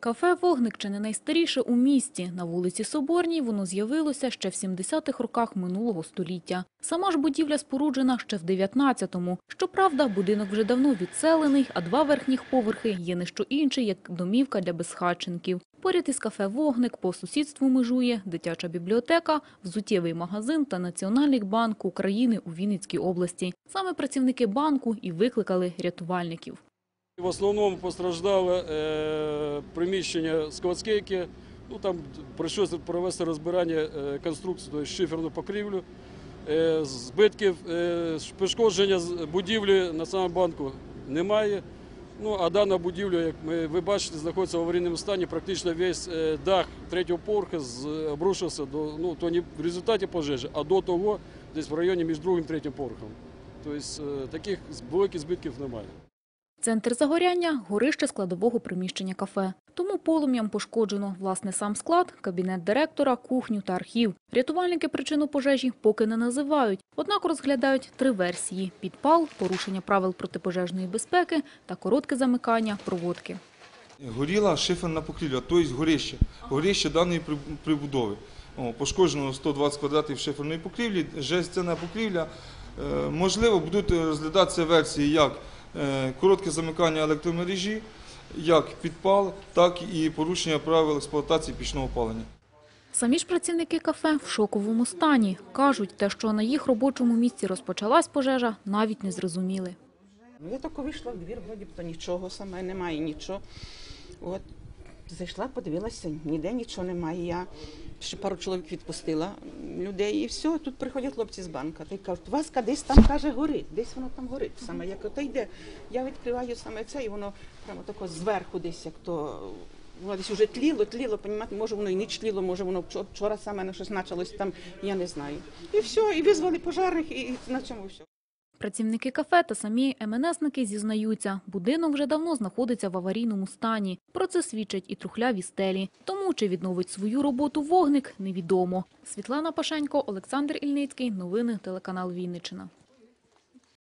Кафе «Вогник» чи не найстаріше у місті. На вулиці Соборній воно з'явилося ще в 70-х роках минулого століття. Сама ж будівля споруджена ще в 19-му. Щоправда, будинок вже давно відселений, а два верхніх поверхи є не що інше, як домівка для безхатченків. Поряд із кафе «Вогник» по сусідству межує дитяча бібліотека, взуттєвий магазин та Національний банк України у Вінницькій області. Саме працівники банку і викликали рятувальників. В основному постраждало е, приміщення складське, ну там прийшлося провести розбирання е, конструкції, тобто шиферну покрівлю. Е, збитків, пошкодження будівлі Національбанку немає. Ну, а дана будівля, як ми, ви бачите, знаходиться в аварійному стані. Практично весь дах третього поверху з- обрушився до, ну, то не в результаті пожежі, а до того, десь в районі між другим і третім поверхом. Тобто таких великих збитків немає. Центр загоряння – горище складового приміщення кафе. Тому полум'ям пошкоджено власне сам склад, кабінет директора, кухню та архів. Рятувальники причину пожежі поки не називають, однак розглядають три версії – підпал, порушення правил протипожежної безпеки та коротке замикання проводки. Горіла шиферна покрівля, тобто горище, горище даної при- прибудови. Пошкоджено 120 квадратів шиферної покрівлі, жестяна покрівля. Е, Можливо, будуть розглядатися версії як коротке замикання електромережі, як підпал, так і порушення правил експлуатації пічного опалення. Самі ж працівники кафе в шоковому стані. Кажуть, те, що на їх робочому місці розпочалась пожежа, навіть не зрозуміли. Я тільки вийшла в двір, вроді б то нічого саме немає, нічого. От зайшла, подивилася, ніде нічого немає. Я ще пару чоловік відпустила людей, і все. Тут приходять хлопці з банка. Та й кажуть, вас десь там каже горить, десь воно там горить. Саме як ото йде. Я відкриваю саме це, і воно прямо тако зверху десь, як то. Воно десь вже тліло, тліло, понімаєте, може воно і не тліло, може воно вчора- саме на щось почалось там, я не знаю. І все, і визвали пожарних, і на цьому все. Працівники кафе та самі МНСники зізнаються, будинок вже давно знаходиться в аварійному стані. Про це свідчать і трухляві стелі. Тому чи відновить свою роботу вогник, невідомо. Світлана Пашенько, Олександр Ільницький. Новини телеканал Вінниччина.